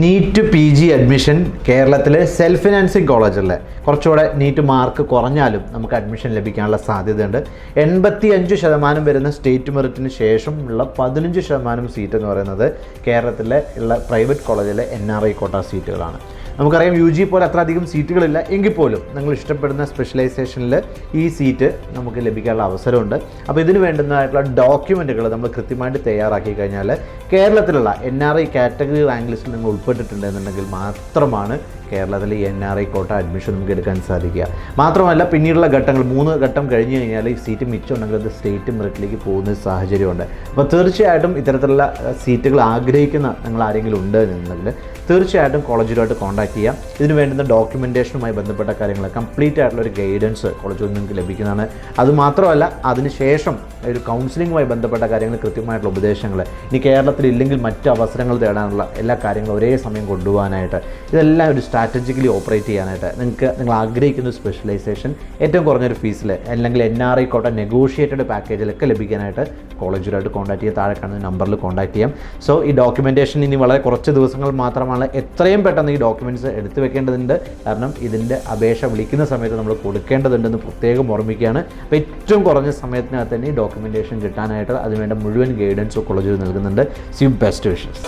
NEET P G admission കേരളത്തിലെ self financing കോളേജിലെ കുറച്ചുകൂടെ നീറ്റ് മാർക്ക് കുറഞ്ഞാലും നമുക്ക് അഡ്മിഷൻ ലഭിക്കാനുള്ള സാധ്യതയുണ്ട്. എൺപത്തി അഞ്ച് ശതമാനം വരുന്ന സ്റ്റേറ്റ് മെറിറ്റിന് ശേഷം ഉള്ള പതിനഞ്ച് ശതമാനം സീറ്റ് എന്ന് പറയുന്നത് കേരളത്തിലെ ഉള്ള പ്രൈവറ്റ് കോളേജിലെ എൻ ആർ ഐ കോട്ട സീറ്റുകളാണ് നമുക്കറിയാം യു ജി പോലെ അത്ര അധികം സീറ്റുകളില്ല. എങ്കിൽ പോലും നിങ്ങൾ ഇഷ്ടപ്പെടുന്ന സ്പെഷ്യലൈസേഷനിൽ ഈ സീറ്റ് നമുക്ക് ലഭിക്കാനുള്ള അവസരമുണ്ട്. അപ്പോൾ ഇതിന് വേണ്ടുന്നതായിട്ടുള്ള ഡോക്യുമെന്റുകൾ നമ്മൾ കൃത്യമായിട്ട് തയ്യാറാക്കി കഴിഞ്ഞാൽ കേരളത്തിലുള്ള N R I category rank ലിസ്റ്റിൽ നിങ്ങൾ ഉൾപ്പെട്ടിട്ടുണ്ടെന്നുണ്ടെങ്കിൽ മാത്രമാണ് കേരളത്തിൽ N R I quota admission നമുക്ക് എടുക്കാൻ സാധിക്കുക. മാത്രമല്ല പിന്നീടുള്ള ഘട്ടങ്ങൾ മൂന്ന് ഘട്ടം കഴിഞ്ഞ് കഴിഞ്ഞാൽ ഈ സീറ്റ് മിച്ചമുണ്ടെങ്കിൽ അത് സ്റ്റേറ്റ് മെറിറ്റിലേക്ക് പോകുന്ന സാഹചര്യമുണ്ട്. അപ്പോൾ തീർച്ചയായിട്ടും ഇത്തരത്തിലുള്ള സീറ്റുകൾ ആഗ്രഹിക്കുന്ന നിങ്ങൾ ആരെങ്കിലും ഉണ്ട് എന്നുണ്ടെങ്കിൽ തീർച്ചയായിട്ടും കോളേജിലുമായിട്ട് കോൺടാക്ട് ചെയ്യാം. ഇതിന് വേണ്ടുന്ന ഡോക്യുമെന്റേഷനുമായി ബന്ധപ്പെട്ട കാര്യങ്ങൾ കംപ്ലീറ്റ് ആയിട്ടുള്ള ഒരു ഗൈഡൻസ് കോളേജിൽ നിന്ന് നിങ്ങൾക്ക് ലഭിക്കുന്നതാണ്. അതുമാത്രമല്ല അതിനുശേഷം ഒരു കൗൺസിലിങ്ങുമായി ബന്ധപ്പെട്ട കാര്യങ്ങൾ കൃത്യമായിട്ടുള്ള ഉപദേശങ്ങൾ ഇനി കേരളത്തിൽ ഇല്ലെങ്കിൽ മറ്റ് അവസരങ്ങൾ തേടാനുള്ള എല്ലാ കാര്യങ്ങളും ഒരേ സമയം കൊണ്ടുപോകാനായിട്ട് ഇതെല്ലാം ഒരു സ്ട്രാറ്റജിക്കലി ഓപ്പറേറ്റ് ചെയ്യാനായിട്ട് നിങ്ങൾക്ക് നിങ്ങൾ ആഗ്രഹിക്കുന്ന സ്പെഷ്യലൈസേഷൻ ഏറ്റവും കുറഞ്ഞൊരു ഫീസിൽ അല്ലെങ്കിൽ N R I quota negotiated പാക്കേജിലൊക്കെ ലഭിക്കാനായിട്ട് കോളേജുകളായിട്ട് കോൺടാക്ട് ചെയ്യാം. താഴെ കാണുന്ന നമ്പറിൽ കോൺടാക്ട് ചെയ്യാം. സോ ഈ ഡോക്യുമെന്റേഷൻ ഇനി വളരെ കുറച്ച് ദിവസങ്ങൾ മാത്രമാണ്. എത്രയും പെട്ടെന്ന് ഈ ഡോക്യുമെന്റ്സ് എടുത്തു വെക്കേണ്ടതുണ്ട്. കാരണം ഇതിന്റെ അപേക്ഷ വിളിക്കുന്ന സമയത്ത് നമ്മൾ കൊടുക്കേണ്ടതുണ്ടെന്ന് പ്രത്യേകം ഓർമ്മിക്കുകയാണ്. അപ്പോൾ ഏറ്റവും കുറഞ്ഞ സമയത്തിനകത്ത് തന്നെ ഈ ഡോക്യുമെന്റേഷൻ കിട്ടാനായിട്ട് അതിനുവേണ്ട മുഴുവൻ ഗൈഡൻസ് കോളേജിൽ നൽകുന്നുണ്ട്. C best wishes